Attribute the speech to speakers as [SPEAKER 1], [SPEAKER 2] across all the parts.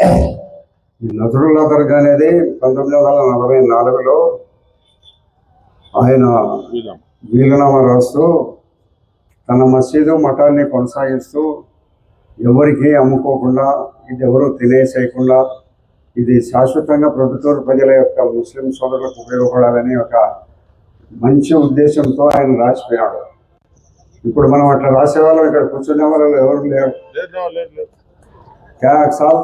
[SPEAKER 1] ఈ నజరుల్లా దర్గా అనేది పంతొమ్మిది వందల నలభై నాలుగులో ఆయన వీలునామా రాస్తూ తన మసీదు మఠాన్ని కొనసాగిస్తూ ఎవరికి అమ్ముకోకుండా ఇది ఎవరు తినేసేయకుండా ఇది శాశ్వతంగా ప్రభుత్వ ప్రజల యొక్క ముస్లిం సోదరులకు ఉపయోగపడాలని ఒక మంచి ఉద్దేశంతో ఆయన రాసిపోయాడు. ఇప్పుడు మనం అట్లా రాసేవాళ్ళం ఇక్కడ కూర్చునే వాళ్ళు ఎవరు లేరు. క్యా సాబ్?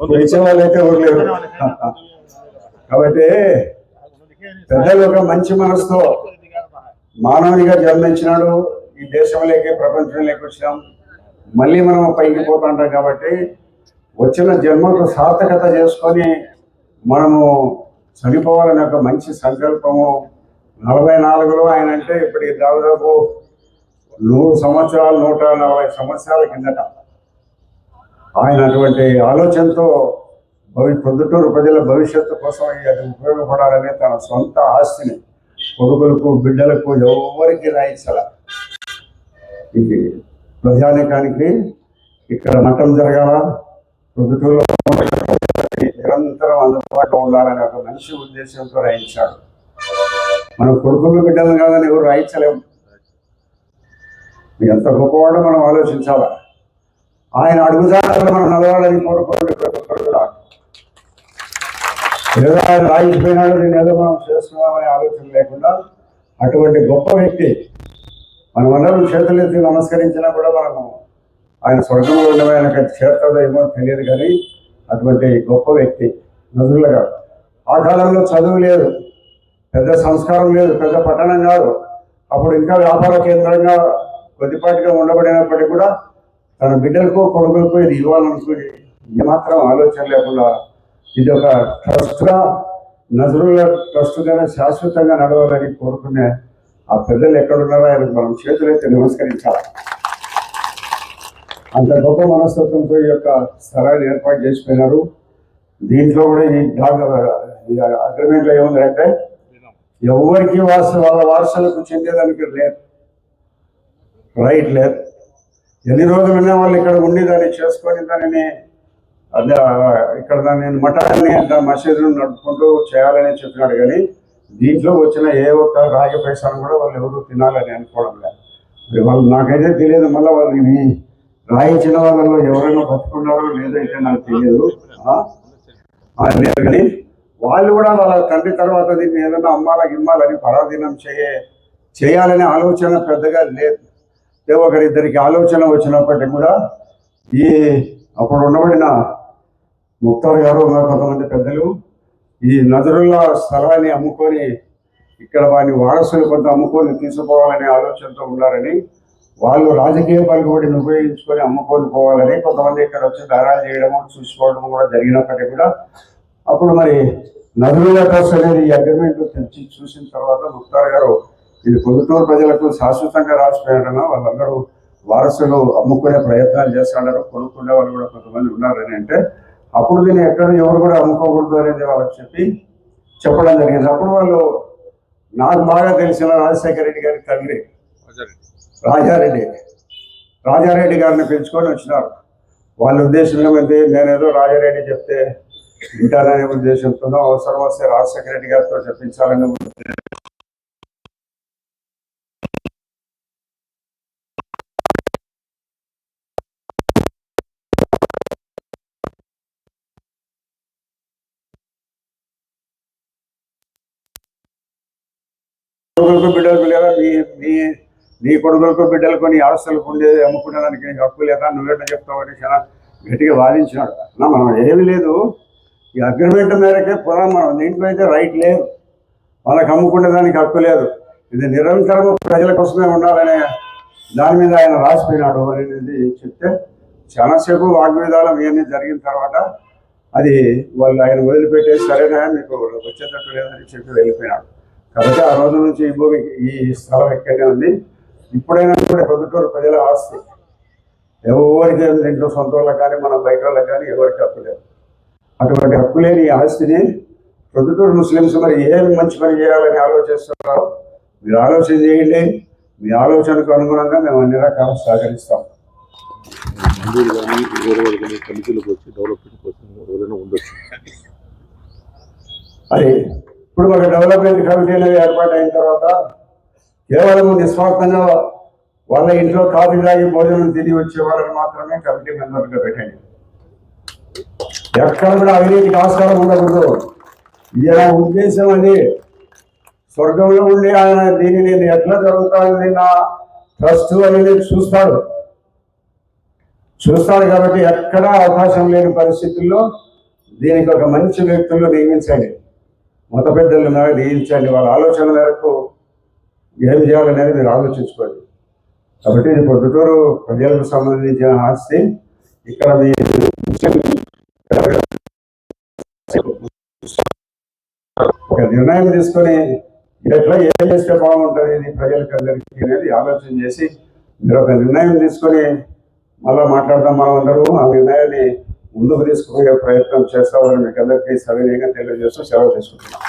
[SPEAKER 1] పిలిచే వాళ్ళు అయితే ఎవరు లేరు. కాబట్టి పెద్దలు ఒక మంచి మనసుతో మానవునిగా జన్మించినాడు. ఈ దేశంలోకి ప్రపంచంలోకి వచ్చినాం. మళ్ళీ మనం పైకి పోతుంటాం కాబట్టి వచ్చిన జన్మకు సార్థకత చేసుకొని మనము చనిపోవాలనే ఒక మంచి సంకల్పము. నలభై నాలుగులో ఆయన అంటే ఇప్పటికి దాదాపు నూరు సంవత్సరాలు నూట నలభై సంవత్సరాల కిందట ఆయన అటువంటి ఆలోచనతో భవి పొద్దుటూరు ప్రజల భవిష్యత్తు కోసం అది ఉపయోగపడాలని తన సొంత ఆస్తిని కొడుకులకు బిడ్డలకు ఎవరికి రాయించాల? ఇది ప్రజానికానికి ఇక్కడ మఠం జరగాల. పొద్దుటూరులో నిరంతరం అందుబాటులో ఉండాలని ఒక మంచి ఉద్దేశంతో రాయించాడు మన కొడుకులు బిడ్డలు కాదని ఎవరు రాయించలేము. ఎంత గొప్పవాడో మనం ఆలోచించాలా? ఆయన అడుగుదారులు మనం నడవాలని కోరుకోండి ప్రతి ఒక్కరు కూడా ఏదో ఆయన రాయించిపోయినాడు నేను ఏదో మనం చేస్తున్నామనే ఆలోచన లేకుండా అటువంటి గొప్ప వ్యక్తి మనం అందరం చేతులెత్తి నమస్కరించినా కూడా మనము ఆయన స్వర్గంలో ఉండమే ఆయనకు చేరుతుందో ఏమో తెలియదు కానీ అటువంటి గొప్ప వ్యక్తి. నదుల గారు ఆ కాలంలో చదువు లేదు పెద్ద సంస్కారం లేదు పెద్ద పట్టణం కాదు. అప్పుడు ఇంకా వ్యాపార కేంద్రంగా కొద్దిపాటిగా ఉండబడినప్పటికీ కూడా తన బిడ్డలకు కొడుకులకు ఇది ఇవ్వాలనుకుని ఏమాత్రం ఆలోచన లేకుండా ఇది ఒక ట్రస్ట్గా నజరుల ట్రస్ట్గా శాశ్వతంగా నడవాలని కోరుకునే ఆ పెద్దలు ఎక్కడున్నారో ఆయనకు మనం చేతులైతే నమస్కరించాలి. అంత గొప్ప మనస్తత్వంతో ఈ యొక్క స్థలాన్ని ఏర్పాటు చేసిపోయినారు. దీంట్లో కూడా ఈ డాగ్ అగ్రిమెంట్లో ఏముందంటే ఎవరికి వారసు వాళ్ళ వారసులకు చెందేదానికి లేదు. రైట్ లేదు. ఎన్ని రోజులున్నా వాళ్ళు ఇక్కడ ఉండి దాన్ని చేసుకొని దానిని అదే ఇక్కడ దాన్ని మఠాన్ని మసీదును నడుపుకుంటూ చేయాలని చెప్పినాడు. కానీ దీంట్లో వచ్చిన ఏ ఒక్క రాగి పైసాను కూడా వాళ్ళు ఎవరు తినాలని అనుకోవడం లేదు. వాళ్ళు నాకైతే తెలియదు మళ్ళీ వాళ్ళు ఇవి రాయించిన వాళ్ళలో ఎవరైనా బతుకున్నారో లేదో నాకు తెలియదు. లేదు కానీ వాళ్ళు కూడా వాళ్ళ తండ్రి తర్వాత దీన్ని ఏదైనా అమ్మాల గిమ్మాలని పరాధీనం చేయ చేయాలనే ఆలోచన పెద్దగా లేదు. ఒకరిద్దరికి ఆలోచన వచ్చినప్పటికీ కూడా ఈ అప్పుడు ఉండబడిన ముక్తార్ గారు కొంతమంది పెద్దలు ఈ నజరుల్లా స్థలాన్ని అమ్ముకొని ఇక్కడ వారిని వారసులు కొంత అమ్ముకొని తీసుకుపోవాలనే ఆలోచనతో ఉన్నారని వాళ్ళు రాజకీయ పలుకుబడిని ఉపయోగించుకొని అమ్ముకొని పోవాలని కొంతమంది ఇక్కడ వచ్చి దారాలు చేయడము చూసుకోవడం కూడా జరిగినప్పటికీ కూడా అప్పుడు మరి నదుల ట్రస్ట్ అనేది ఈ అగ్రిమెంట్ తెచ్చి చూసిన తర్వాత ముక్తార్ గారు ఇది పొద్దుటూరు ప్రజలకు శాశ్వతంగా రాసిపోయాడన వాళ్ళందరూ వారసులు అమ్ముకునే ప్రయత్నాలు చేస్తున్నారు కొనుక్కునే వాళ్ళు కూడా కొంతమంది ఉన్నారని అంటే అప్పుడు దీన్ని ఎక్కడ ఎవరు కూడా అమ్ముకోకూడదు అనేది వాళ్ళకి చెప్పి చెప్పడం జరిగింది. అప్పుడు వాళ్ళు నాకు బాగా తెలిసిన రాజశేఖర రెడ్డి గారి తండ్రి రాజారెడ్డి రాజారెడ్డి గారిని పిలుచుకొని వచ్చినారు. వాళ్ళ ఉద్దేశం ఏమైంది నేనేదో రాజారెడ్డి చెప్తే వింటాననే ఉద్దేశంతో అవసరం వస్తే రాజశేఖర రెడ్డి గారితో చెప్పించాలనే కొడుకులకు బిడ్డలకు లేదా నీ నీ నీ కొడుకులకు బిడ్డలకు నీ ఆస్తులకు ఉండేది అమ్ముకునేదానికి నీకు హక్కు లేదా? నువ్వేటో చెప్తావని చాలా గట్టిగా వాదించినాడు. అన్నా మనం ఏమీ లేదు. ఈ అగ్రిమెంట్ మేరకే పురా మనం దీంట్లో అయితే రైట్ లేదు. వాళ్ళకి అమ్ముకునే దానికి హక్కు లేదు. ఇది నిరంతరం ప్రజల కోసమే ఉండాలనే దాని మీద ఆయన రాసిపోయినాడు అనేది చెప్తే చాలాసేపు వాగ్విధానం ఇవన్నీ జరిగిన తర్వాత అది వాళ్ళు ఆయన వదిలిపెట్టేసి సరేనా మీకు వచ్చేటట్టు లేదని చెప్పి వెళ్ళిపోయినాడు. కాబట్టి ఆ రోజు నుంచి ఈ భూమి ఈ స్థలం ఎక్కడే ఉంది. ఇప్పుడైనా కూడా పొద్దుటూరు ప్రజల ఆస్తి. ఎవరికి దీంట్లో సొంత వాళ్ళకి కానీ మన బయట వాళ్ళకి కానీ ఎవరికి హక్కు లేదు. అటువంటి హక్కు లేని ఈ ఆస్తిని పొద్దుటూరు ముస్లిమ్స్ మరి ఏం మంచి పని చేయాలని ఆలోచిస్తున్నారో మీరు ఆలోచన చేయండి. మీ ఆలోచనకు అనుగుణంగా మేము అన్ని రకాల సహకరిస్తాం.
[SPEAKER 2] హిందువులు కానీ వేరే వాళ్ళు కానీ కమిటీలకు వచ్చి డెవలప్మెంట్ కోసం ఎవరైనా ఉండొచ్చు.
[SPEAKER 1] అది ఇప్పుడు ఒక డెవలప్మెంట్ కమిటీ అనేది ఏర్పాటు అయిన తర్వాత కేవలం నిస్వార్థంగా వాళ్ళ ఇంట్లో కాఫీ తాగి భోజనం తిని వచ్చే వాళ్ళని మాత్రమే కమిటీ మెంబర్గా పెట్టండి. ఎక్కడ కూడా అవినీతికి ఆస్కారం ఉండకూడదు. ఈయన ఉద్దేశం అది. స్వర్గంలో ఉండి ఆయన దీనిని ఎట్లా జరుగుతానని నా ట్రస్ట్ అనేది చూస్తాడు చూస్తాడు కాబట్టి ఎక్కడా అవకాశం లేని పరిస్థితుల్లో దీనికి ఒక మంచి వ్యక్తులు నియమించండి. మత పెద్దలు నియమించండి వాళ్ళ ఆలోచన మేరకు ఏం చేయాలనేది మీరు ఆలోచించుకోండి. కాబట్టి ఇది పొద్దుటూరు ప్రజలకు సంబంధించిన ఆస్తి. ఇక్కడ మీ ఒక నిర్ణయం తీసుకొని ఎట్లా ఏం చేస్తే బాగుంటుంది ఇది ప్రజలకు అందరికీ అనేది ఆలోచన చేసి మీరు ఒక నిర్ణయం తీసుకొని మళ్ళా మాట్లాడదాం మనం అందరూ ఆ నిర్ణయాన్ని ముందుకు తీసుకుపోయే ప్రయత్నం చేస్తామని మీకు అందరికీ సవినయంగా తెలియజేస్తూ సెలవు తీసుకుంటున్నాం.